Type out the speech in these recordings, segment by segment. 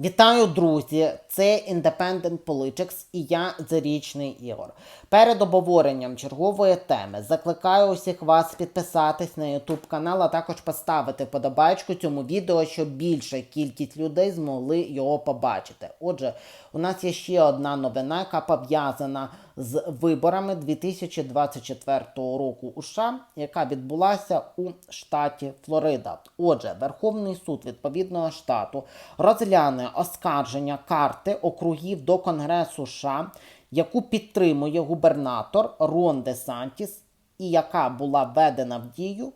Вітаю, друзі! Це Independent Politics і я Зарічний Ігор. Перед обговоренням чергової теми закликаю усіх вас підписатись на YouTube канал, а також поставити вподобайку цьому відео, щоб більша кількість людей змогли його побачити. Отже, у нас є ще одна новина, яка пов'язана з виборами 2024 року у США, яка відбулася у штаті Флорида. Отже, Верховний суд відповідного штату розгляне оскарження карти округів до Конгресу США, яку підтримує губернатор Рон Де Сантіс, і яка була введена в дію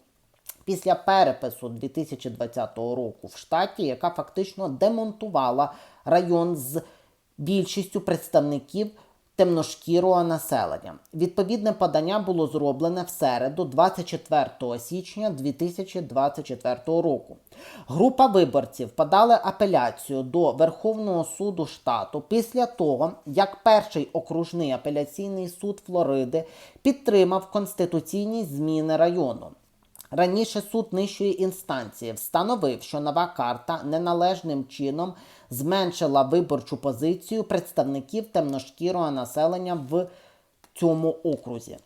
після перепису 2020 року в штаті, яка фактично демонтувала район з більшістю представників темношкірого населення. Відповідне подання було зроблене в середу, 24 січня 2024 року. Група виборців подали апеляцію до Верховного суду штату після того, як перший окружний апеляційний суд Флориди підтримав конституційні зміни району. Раніше суд нижчої інстанції встановив, що нова карта неналежним чином зменшила виборчу позицію представників темношкірого населення в цьому окрузі.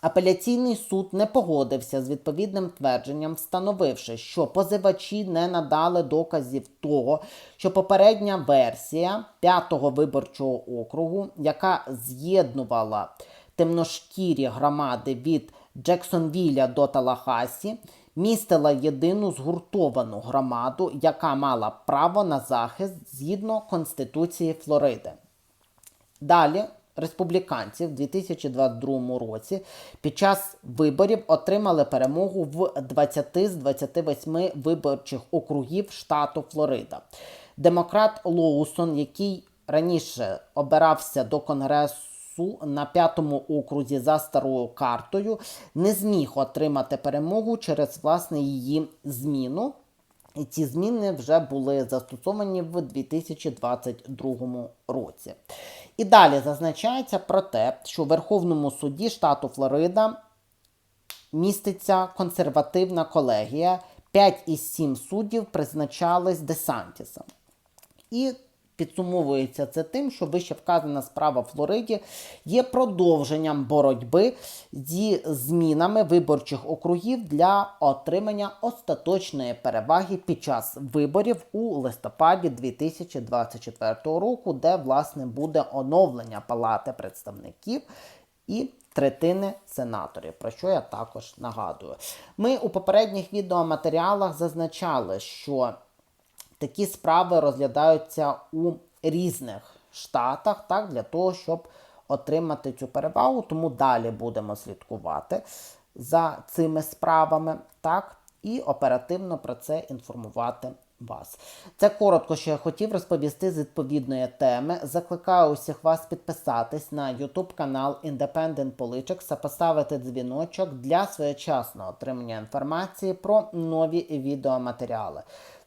Апеляційний суд не погодився з відповідним твердженням, встановивши, що позивачі не надали доказів того, що попередня версія 5-го виборчого округу, яка з'єднувала темношкірі громади від Джексонвіля до Талахасі, містила єдину згуртовану громаду, яка мала право на захист згідно Конституції Флориди. Далі республіканці в 2022 році під час виборів отримали перемогу в 20 з 28 виборчих округів штату Флорида. Демократ Лоусон, який раніше обирався до Конгресу на п'ятому окрузі за старою картою, не зміг отримати перемогу через власне її зміну. І ці зміни вже були застосовані в 2022 році. І далі зазначається про те, що у Верховному суді штату Флорида міститься консервативна колегія. 5 із 7 суддів призначались Десантісом. І підсумовується це тим, що вище вказана справа Флориді є продовженням боротьби зі змінами виборчих округів для отримання остаточної переваги під час виборів у листопаді 2024 року, де власне буде оновлення Палати представників і третини сенаторів, про що я також нагадую. Ми у попередніх відеоматеріалах зазначали, що такі справи розглядаються у різних штатах, так, для того, щоб отримати цю перевагу. Тому далі будемо слідкувати за цими справами, так, і оперативно про це інформувати вас. Це коротко, що я хотів розповісти з відповідної теми. Закликаю усіх вас підписатись на YouTube канал Independent Politics та поставити дзвіночок для своєчасного отримання інформації про нові відеоматеріали.